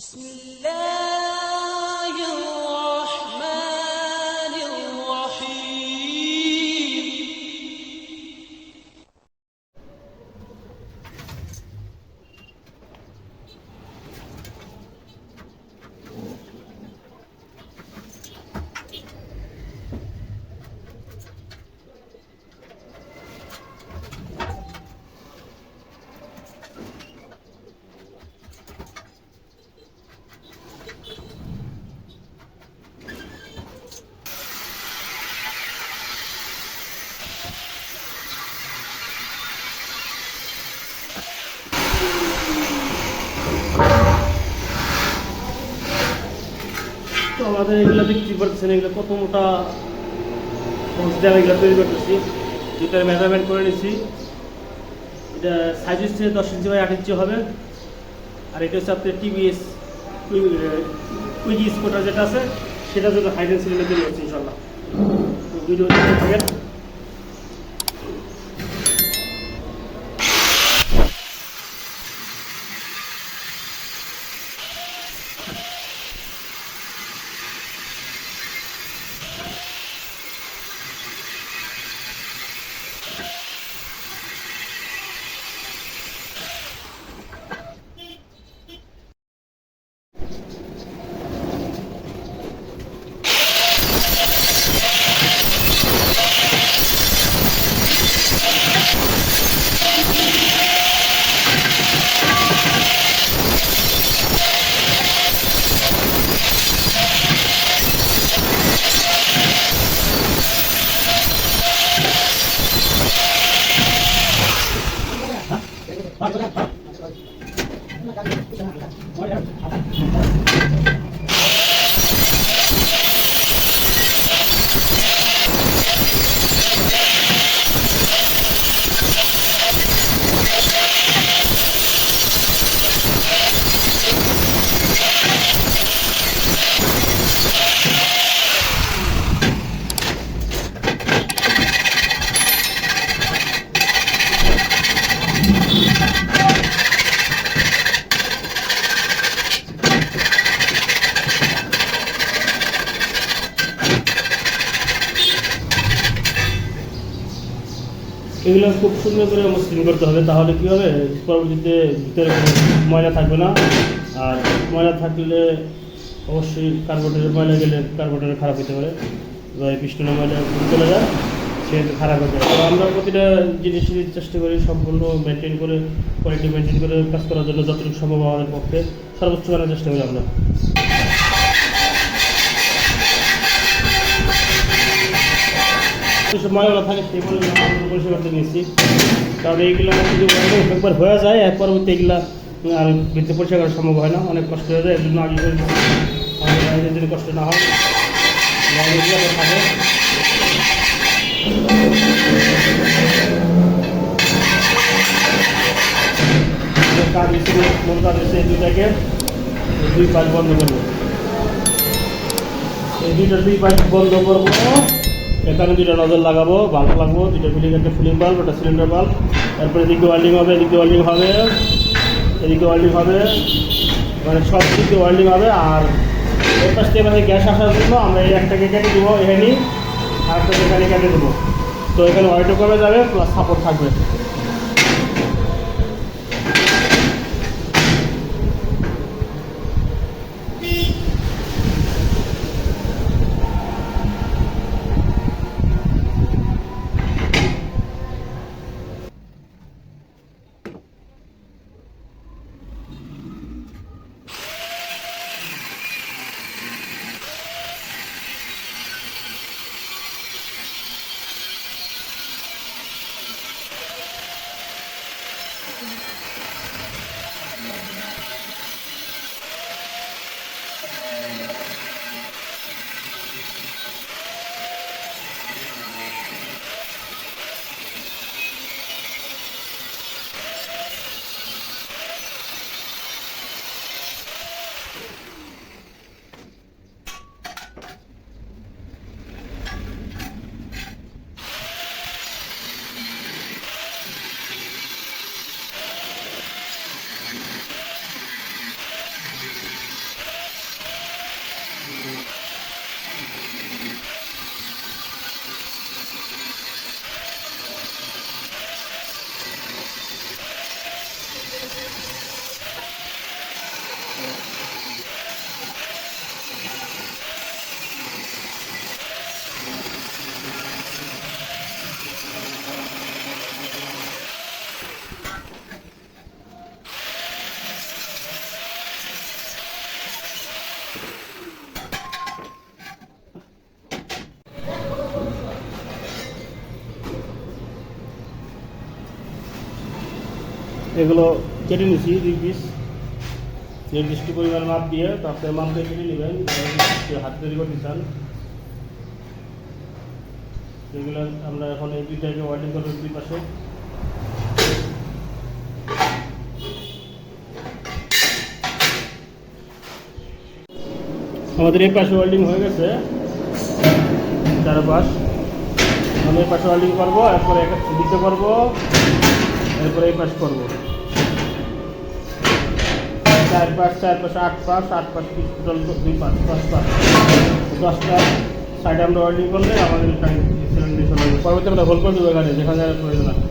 بسم الله দেখতে এগুলো কত মোটা হোস আমি এগুলো তৈরি করতেছি। দুটার মেজারমেন্ট করে নিছি। এটা সাইজ হচ্ছে দশ ইঞ্চি বাই আট ইঞ্চি হবে। আর এটা হচ্ছে আপনার টিভিএস কুইজি স্পোর্টার যেটা আছে, সেটার জন্য হাইড অ্যান্ড সিলিন্ডার তৈরি হচ্ছে ইনশাল্লাহ। ভিডিও দেখতে থাকেন। এগুলো খুব সুন্দর করে মসৃণ করতে হবে। তাহলে কী হবে? পরবর্তীতে ভিতরে ময়লা থাকবে না। আর ময়লা থাকলে অবশ্যই কার্বোরেটরের ময়লা গেলে কার্বোরেটর খারাপ হতে পারে। বা পিস্টনের ময়লা চলে যায়, সেহেতু খারাপ হয়ে যায় আমরা প্রতিটা জিনিসের চেষ্টা করি সম্পূর্ণ মেনটেন করে কোয়ালিটি মেনটেন করে কাজ করার জন্য যতটুকু সম্ভব আমাদের পক্ষে সর্বোচ্চ করার চেষ্টা করি আমরা। যেসব ময়লা থাকে সেগুলো করতে নিয়েছি। কারণ এইগুলো যদি একবার হয়ে যায়, এক পরবর্তী এগুলা আর ভিতরে পরিষ্কার করা সম্ভব হয় না, অনেক কষ্ট হয়ে যায় এর জন্য আগে করে আমাদের যদি কষ্ট না হয় থাকে। দুই পাইপ বন্ধ করব। দুই পাইপ বন্ধ করব। এখানে দুইটা নজর লাগাবো বাল্ব লাগবো, দুইটা ফিলিং একটা ফিলিং বাল্ব একটা সিলিন্ডার বাল্ব তারপরে এদিকে ওয়েল্ডিং হবে, এদিকে ওয়েল্ডিং হবে, এদিকে ওয়েল্ডিং হবে। মানে সব দিকে ওয়েল্ডিং হবে, আর এর পাশ থেকে মানে গ্যাস আসার জন্য আমরা এই একটাকে কেটে দেবো, এখানে আর একটা এখানে কেটে দেবো। তো এখানে ওয়াইটও কমে যাবে প্লাস সাপোর্ট থাকবে। এগুলো কেটে নিচ্ছি দুই পিস নির্দিষ্ট পরিমাণ মাপ দিয়ে তারপরে মাপ দিয়ে কেটে নেবেন। হাত তৈরি করতে চান এগুলো আমরা এখন এই দুইটাকে ওয়ার্ডিং করব দুই পাশে। আমাদের এই পাশে ওয়েল্ডিং হয়ে গেছে। চারপাশ। আমি এই পাশে ওয়েল্ডিং করব, এরপরে দিতে পারব এরপরে এই পাশ করব। চার পাঁচ চার পাঁচ, আট পাঁচ আট পাঁচ টোটাল দুই পাঁচ দশ পাঁচ। দশটা, সাইড আমরা ওয়েল্ডিং করলে আমাদের টাইম সিলিন্ডার চলে যাবে। পরবর্তী আমরা হোল করে দেবো এখানে, যেখানে প্রয়োজন আছে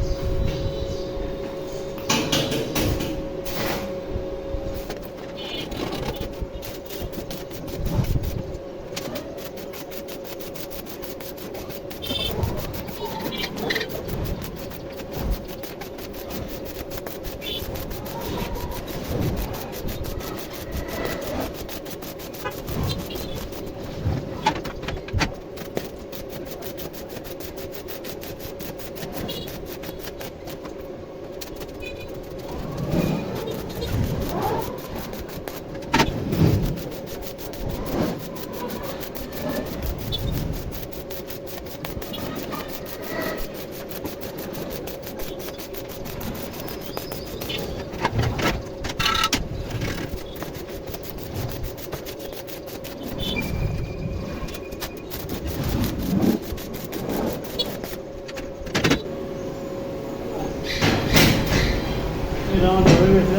এটা আমাদের হয়ে গেছে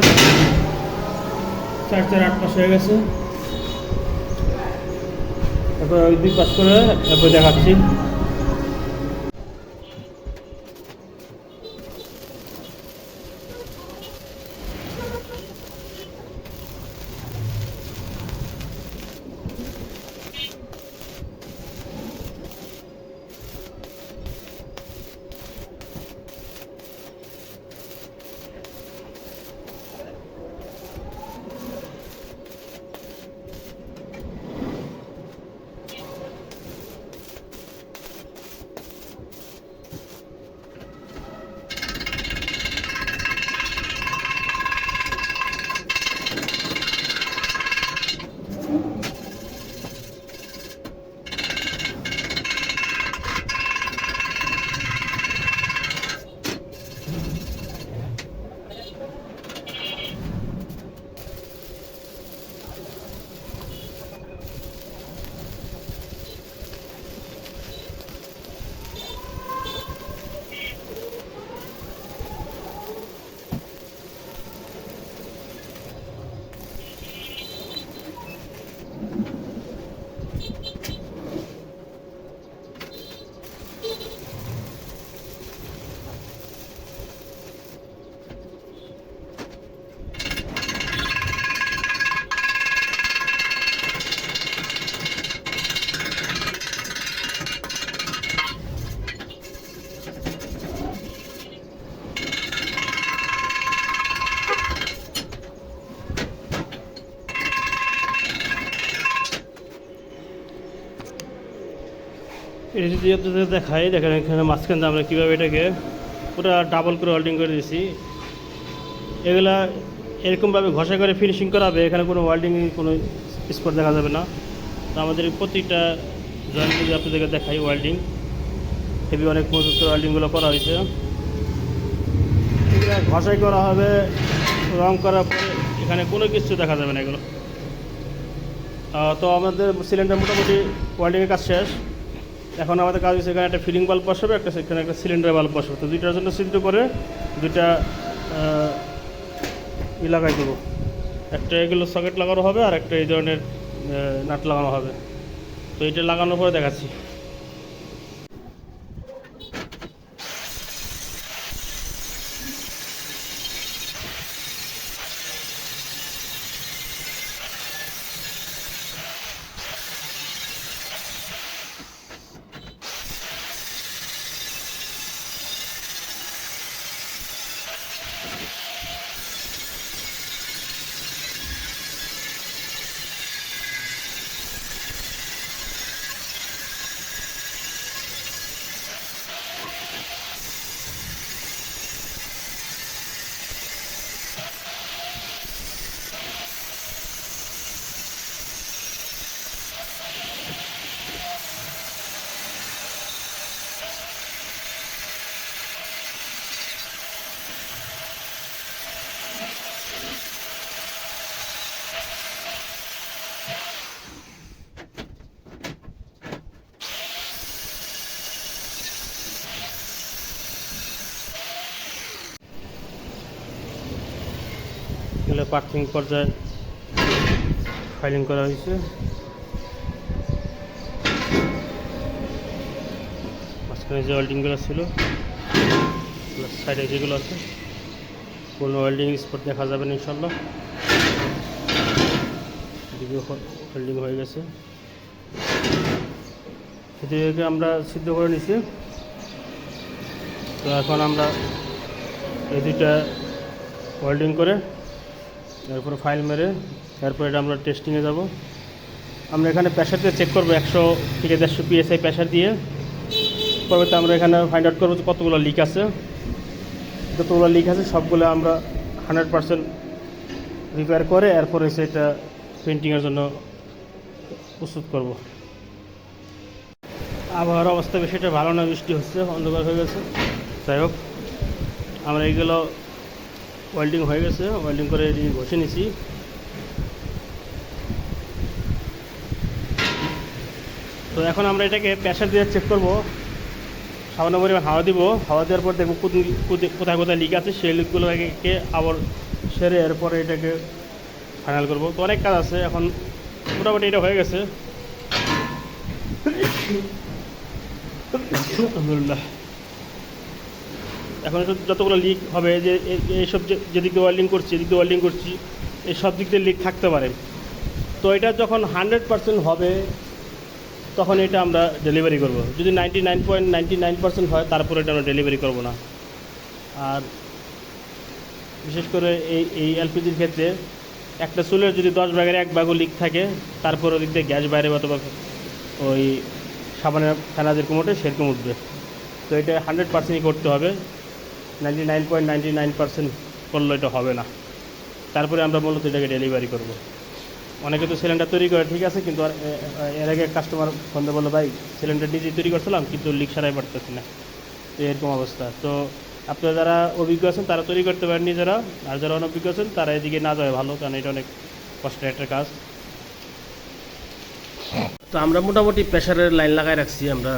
চার চার আট মাস হয়ে গেছে। তারপর ওই দুই পাশ করে তারপর দেখাচ্ছি। দেখাই, দেখেন এখানে মাঝখান দিয়ে আমরা কীভাবে এটাকে পুরো ডাবল করে হোল্ডিং করে দিয়েছি এগুলা এরকমভাবে ঘষা করে ফিনিশিং করা হবে এখানে কোনো ওয়েল্ডিং কোনো স্পট দেখা যাবে না। তো আমাদের প্রতিটা জয়েন্ট যদি আপনাদেরকে দেখাই ওয়েল্ডিং হেভি অনেক মজুত ওয়েল্ডিংগুলো করা হয়েছে। এগুলো ঘষাই করা হবে, রং করার পরে এখানে কোনো কিছু দেখা যাবে না এগুলো। তো আমাদের সিলিন্ডার মোটামুটি ওয়েল্ডিংয়ের কাজ শেষ। এখন আমাদের কাজ হচ্ছে এখানে একটা ফিলিং বাল্ব বসাবে, একটা সেখানে একটা সিলিন্ডার বাল্ব বসাবে। তো দুইটার জন্য সিদ্ধ করে দুইটা ই লাগাই দেবো। একটা এগুলো সকেট লাগানো হবে আর একটা এই ধরনের নাট লাগানো হবে। তো এটা লাগানোর পরে দেখাচ্ছি। প্রাথমিক পর্যায়ে ফাইলিং করা হয়েছে। মাঝখানে যে ওয়েল্ডিংগুলো ছিল সাইডে যেগুলো আছে, কোনো ওয়েল্ডিং স্পট দেখা যাবে না ইনশাল্লাহ এদিকে ওয়েল্ডিং হয়ে গেছে। এদিকে আমরা সিদ্ধ করে নিছি। তো এখন আমরা এই দুইটা ওয়েল্ডিং করে এরপরে ফাইল মেরে এরপরে এটা আমরা টেস্টিংয়ে যাব। আমরা এখানে প্রেশার দিয়ে চেক করব একশো থেকে দেড়শো পিএসআই প্রেশার দিয়ে। পরবর্তী আমরা এখানে ফাইন্ড আউট করব কতগুলো লিক আছে। যতগুলো লিক আছে, সবগুলো আমরা হান্ড্রেড পারসেন্ট রিপেয়ার করে এরপরে সেটা পেন্টিংয়ের জন্য প্রস্তুত করব। আবহাওয়ার অবস্থা বেশি একটা ভালো না, বৃষ্টি হচ্ছে, অন্ধকার হয়ে গেছে। যাই হোক, আমরা এইগুলো ওয়েল্ডিং হয়ে গেছে ওয়েল্ডিং করে এদিকে ঘষে নিছি। তো এখন আমরা এটাকে প্রেশার দিয়ে চেক করব। সামান্য পরিমাণ হাওয়া দিব। হাওয়া দেওয়ার পর দেখব কোথায় কোথায় লিক আছে সেই লিকগুলোকে আবার সেরে এরপরে এটাকে ফাইনাল করব। তো অনেক কাজ আছে এখন মোটামুটি এটা হয়ে গেছে। আলহামদুলিল্লাহ। এখন যতগুলো লিক হবে, যে এইসব যেদিক দিয়ে ওয়েল্ডিং করছি এদিক দিয়ে ওয়েল্ডিং করছি, এই সব দিক দিয়ে লিক থাকতে পারে। তো এটা যখন হান্ড্রেড পার্সেন্ট হবে, তখন এটা আমরা ডেলিভারি করব। যদি ninety nine point ninety nine percent হয়, তারপরে এটা আমরা ডেলিভারি করব না। আর বিশেষ করে এই এই এলপিজির ক্ষেত্রে একটা চুলের যদি দশ ভাগের এক ভাগও লিক থাকে তারপর ওদিক দিয়ে গ্যাস বাইরে অথবা ওই সাবানের ফেনা যেরকম ওঠে সেরকম উঠবে। তো এটা হান্ড্রেড পার্সেন্টই করতে হবে। Ninety nine point nine percent করলে এটা হবে না। তারপরে আমরা মূলত এটাকে ডেলিভারি করব। অনেকে তো সিলিন্ডার তৈরি করে, ঠিক আছে, কিন্তু আর এর আগে কাস্টমার ফোন বলল, ভাই সিলিন্ডার নিজেই তৈরি করছিলাম কিন্তু লিক সারাই পারতেছি না। তো এরকম অবস্থা। তো আপনারা যারা অভিজ্ঞ আছেন, তারা তৈরি করতে পারেন নিজেরা। আর যারা অনভিজ্ঞ আছেন, তারা এদিকে না যায় ভালো, কারণ এটা অনেক কষ্টের একটা কাজ। তো আমরা মোটামুটি প্রেশারের লাইন লাগাই রাখছি, আমরা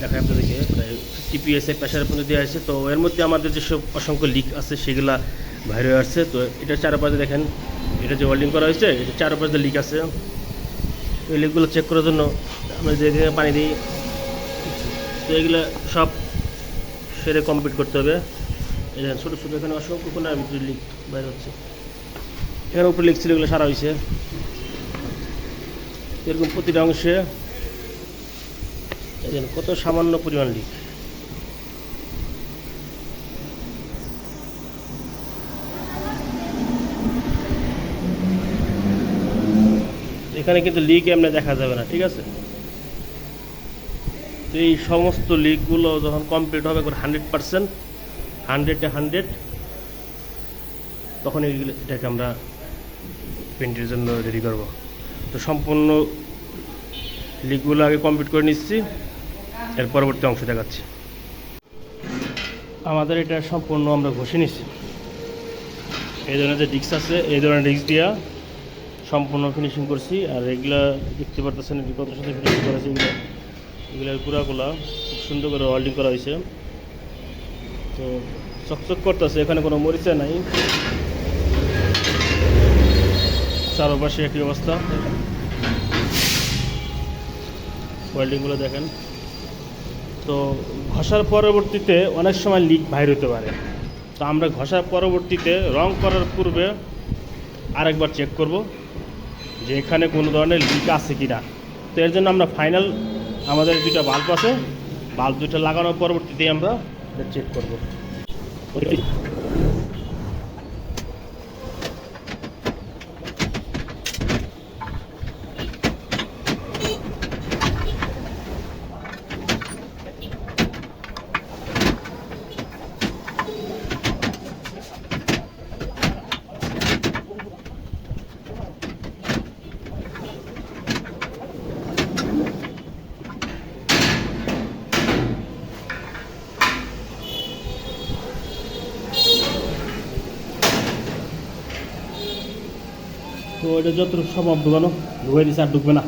দেখাই আপনাদেরকে, প্রায় ফিফটি প্রেশারের পর্যন্ত দেওয়া আছে তো এর মধ্যে আমাদের যেসব অসংখ্য লিক আছে, সেগুলা বাইরে আসছে। তো এটা চারপাশে দেখেন, এটা যে ওয়েল্ডিং করা হয়েছে এটা চারপাশে লিক আছে। ওই লিকগুলো চেক করার জন্য আমরা যেখানে পানি দিই, তো এগুলো সব সেরে কমপ্লিট করতে হবে। এই দেখেন, ছোটো ছোটো, এখানে অসংখ্য কোনো লিক বাইরে হচ্ছে। এখানে উপরে লিক ছিল, এগুলো সারা হয়েছে। এরকম প্রতিটা অংশে কত সামান্য পরিমাণ লিক এখানে কিন্তু লিক এমনি দেখা যাবে না, ঠিক আছে? তো এই সমস্ত লিকগুলো যখন কমপ্লিট হবে হান্ড্রেড পার্সেন্ট হান্ড্রেডে হান্ড্রেড তখন এইগুলো এটাকে আমরা পেন্টের জন্য রেডি করব। তো সম্পূর্ণ লিকগুলো আগে কমপ্লিট করে নিচ্ছি। এর পরবর্তী অংশ দেখাচ্ছি। আমাদের এটা সম্পূর্ণ আমরা ঘষে নিচ্ছি। এই ধরনের যে ডিস্ক আছে, এই ধরনের ডিস্ক দিয়া সম্পূর্ণ ফিনিশিং করছি। আর এগুলা দেখতে পারতেছেন কত সাথে ফিনিশিং করা আছে এগুলো। এগুলোর পুরাগুলা খুব সুন্দর করে ওয়েল্ডিং করা হয়েছে। তো চকচক করতেছে, এখানে কোনো মরিচা নাই। চারপাশে একই অবস্থা। ওয়েল্ডিংগুলো দেখেন। তো ঘষার পরবর্তীতে অনেক সময় লিক বাইর হতে পারে। তো আমরা ঘষার পরবর্তীতে রং করার পূর্বে আরেকবার চেক করব যে এখানে কোনো ধরনের লিক আছে কি না তো এর জন্য আমরা ফাইনাল আমাদের দুটা বাল্ব আছে। বাল্ব দুটো লাগানোর পরবর্তীতে আমরা চেক করব। তো এটা যত সম্ভব ঢুকানো ঢুকাই দিচ্ছে আর ঢুকবে না।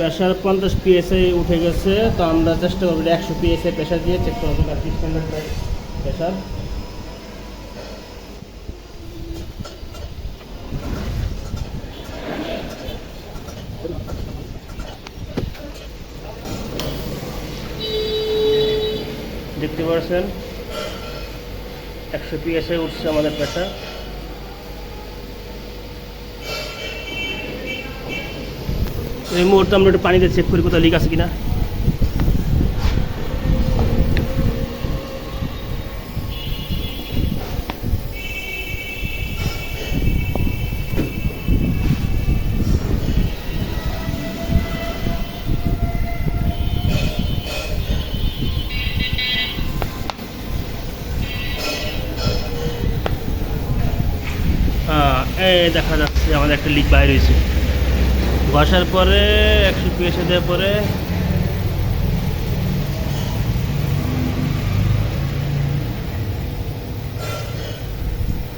প্রেশার পঞ্চাশ পিএসআই উঠে গেছে, তো আমরা চেষ্টা করব একশো পিএসআই প্রেশার দিয়ে চেক করব স্ট্যান্ডার্ড প্রেশার। দেখতে পাচ্ছেন, একশো পিএসআই উঠছে আমাদের প্রেশার। এই মুহূর্তে আমরা একটু পানিতে চেক করি কোথাও লিক আছে কিনা। দেখা যাচ্ছে আমাদের একটা লিক বাইরে হয়েছে। ঘষার পরে একশো পিএসে দেওয়ার পরে,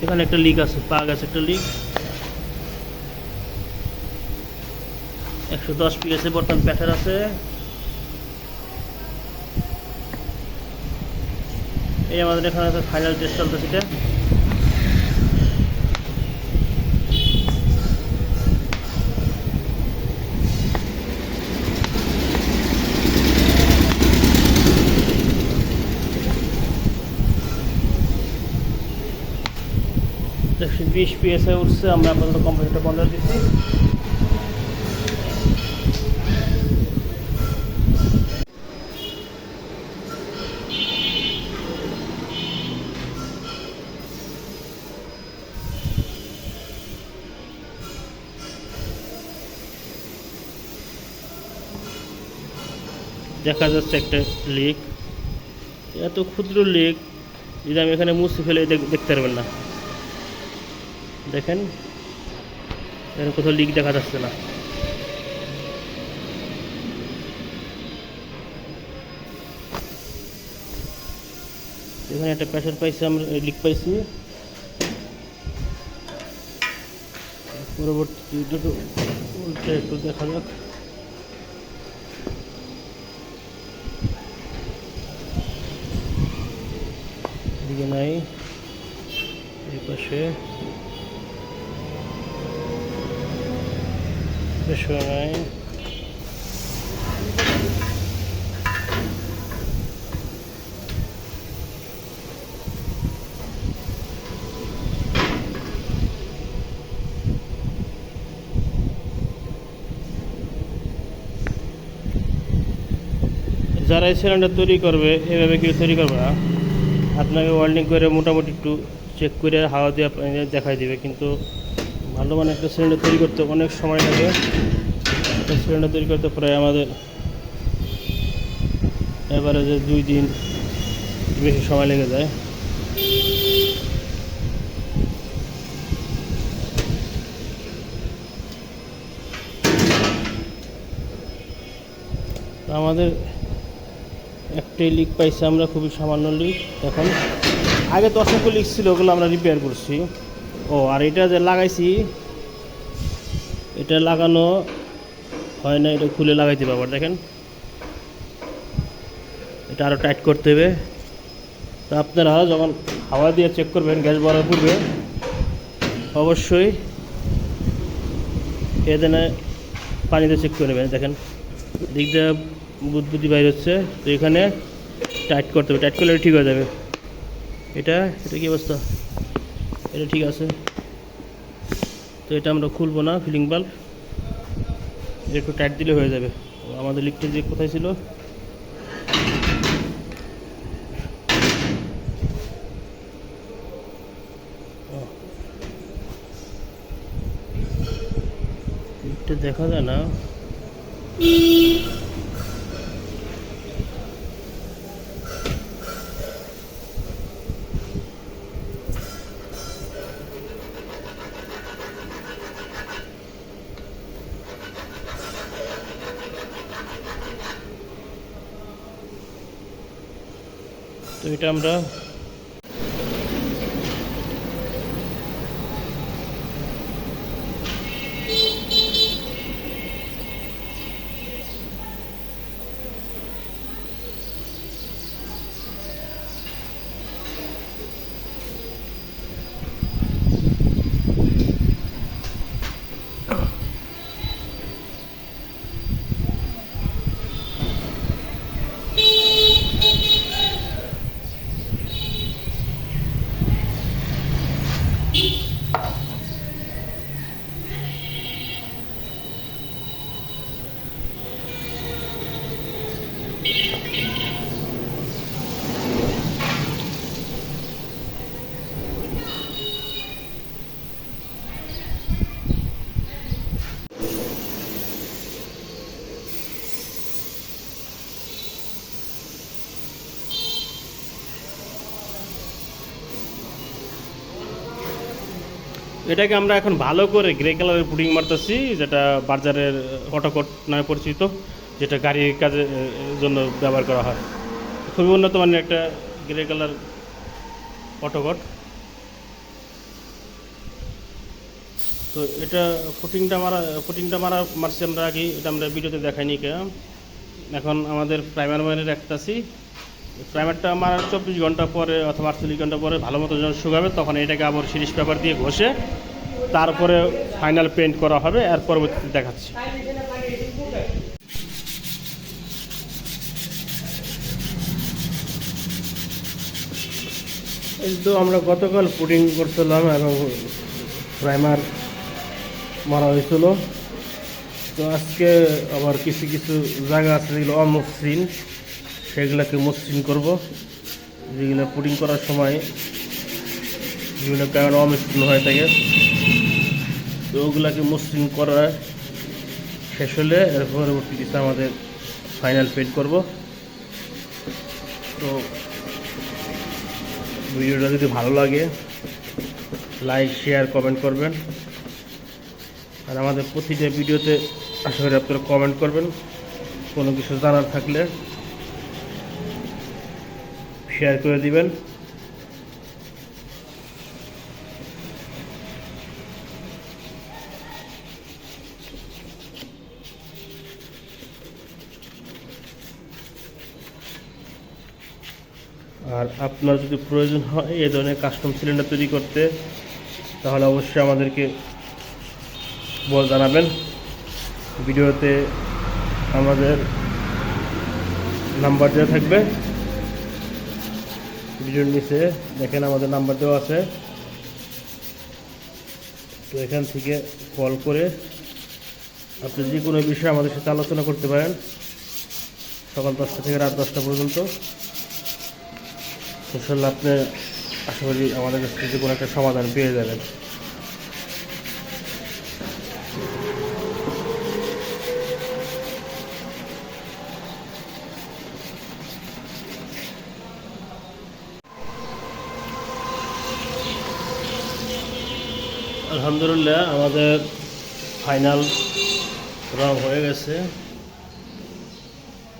এখানে একটা লিক আছে পা আছে একটা লিক একশো দশ পিএসে বর্তমান প্যাসার আছে। এই আমাদের এখানে ফাইনাল টেস্ট চলতেছে এটা একশো বিশ পিএসআই উঠছে, আমরা আপাতত কম্পিউটারটা বন্ধ দিচ্ছি। দেখা যাচ্ছে একটা লিক এত ক্ষুদ্র লিক যদি আমি এখানে মুছে ফেলে, দেখ- দেখতে পারবেন না। দেখেন। এখানে কোথাও লিক দেখা যাচ্ছে না। এখানে একটা প্রেশার পাইছি, আমরা লিক পাইছি। পরবর্তী উল্টে একটু দেখা যাক। নাই, এই পাশে। এসো নাই যারা এই সিলিন্ডার তৈরি করবে, এভাবে কেউ তৈরি করবে না। আপনাকে ওয়েল্ডিং করে মোটামুটি একটু চেক করে হাওয়া দিয়ে দেখাই দিবে, কিন্তু ভালো মানে একটা সিলিন্ডার তৈরি করতে অনেক সময় লাগে। একটা সিলিন্ডার তৈরি করতে প্রায় আমাদের যে দুই দিন বেশি সময় লেগে যায়। আমাদের একটাই লিক পাইছি আমরা, খুবই সামান্য লিক এখন। আগে তো অসংখ্য লিক ছিল, ওগুলো আমরা রিপেয়ার করছি। ও, আর এটা যে লাগাইছি, এটা লাগানো হয় না, এটা খুলে লাগাইতে পারব দেখেন। এটা আরও টাইট করতে হবে। তো আপনারা যখন হাওয়া দিয়ে চেক করবেন, গ্যাস ভরার পূর্বে, অবশ্যই এখানে পানিতে চেক করে নেবেন, দেখেন। দিক দিয়ে বুদবুদি বাইর হচ্ছে, তো এখানে টাইট করতে হবে টাইট করলে ঠিক হয়ে যাবে। এটা এটা কি অবস্থা? এটা ঠিক আছে। তো এটা আমরা খুলবো না ফিলিং বাল্ব এটা একটু টাইট দিলে হয়ে যাবে। আমাদের লিকটা যে কোথায় ছিল? দেখা যায় না। আমরা এটাকে আমরা এখন ভালো করে গ্রে কালারের পুডিং মারতেছি, যেটা বাজারের অটোকট নামে পরিচিত, যেটা গাড়ির কাজের জন্য ব্যবহার করা হয়। খুবই উন্নত মানের একটা গ্রে কালার অটোকট। তো এটা ফুটিংটা মারা ফুটিংটা মারা, মারছি আমরা আগে, এটা আমরা ভিডিওতে দেখাইনি কে এখন আমাদের প্রাইমার মাইনে রাখতেছি। প্রাইমারটা মারার চব্বিশ ঘণ্টা পরে অথবা আটচল্লিশ ঘণ্টা পরে ভালো মতো যখন শুকাবে তখন এটাকে আবার সিরিজ পেপার দিয়ে ঘষে তারপরে ফাইনাল পেন্ট করা হবে আর পরবর্তীতে দেখাচ্ছি। এই তো আমরা গতকাল পুটিং করছিলাম এবং প্রাইমার মারা হয়েছিল। তো আজকে আবার কিছু কিছু জায়গা আছে যেগুলো অমসৃণ সেগুলোকে মসৃণ করব। যেগুলো পুডিং করার সময় বিভিন্ন কারণে অমসৃণ হয়ে থাকে, তো ওগুলোকে মসৃণ করা শেষ হলে এর পরবর্তীতে আমাদের ফাইনাল পেন্ট করব। তো ভিডিওটা যদি ভালো লাগে লাইক শেয়ার কমেন্ট করবেন। আর আমাদের প্রতিটা ভিডিওতে আশা করি আপনারা কমেন্ট করবেন। কোনো কিছু জানার থাকলে শেয়ার করে দিবেন। আর আপনার যদি প্রয়োজন হয় এ ধরনের কাস্টম সিলিন্ডার তৈরি করতে, তাহলে অবশ্যই আমাদেরকে বল জানাবেন। ভিডিওতে আমাদের নাম্বার দেওয়া থাকবে। ভিডিওর নিচে দেখেন আমাদের নাম্বার দেওয়া আছে। তো এখান থেকে কল করে আপনি যে কোনো বিষয়ে আমাদের সাথে আলোচনা করতে পারেন। সকাল দশটা থেকে রাত দশটা পর্যন্ত। ইনশাল্লাহ আপনি আশা করি আমাদের কাছ থেকে কোনো একটা সমাধান পেয়ে যাবেন। আলহামদুলিল্লাহ, আমাদের ফাইনাল রং হয়ে গেছে।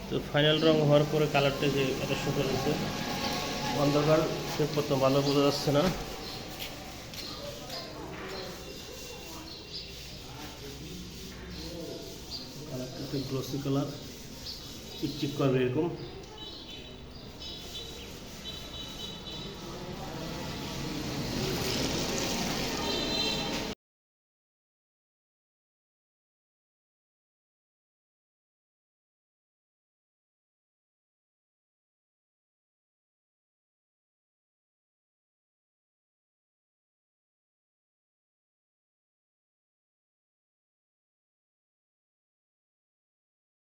তো ফাইনাল রং হওয়ার পরে কালারটা যে এত সুন্দর হয়েছে। অন্ধকার, সে প্রথম ভালো বোঝা যাচ্ছে না। কালারটা গ্লসি কালার চিকচিক করবে এরকম।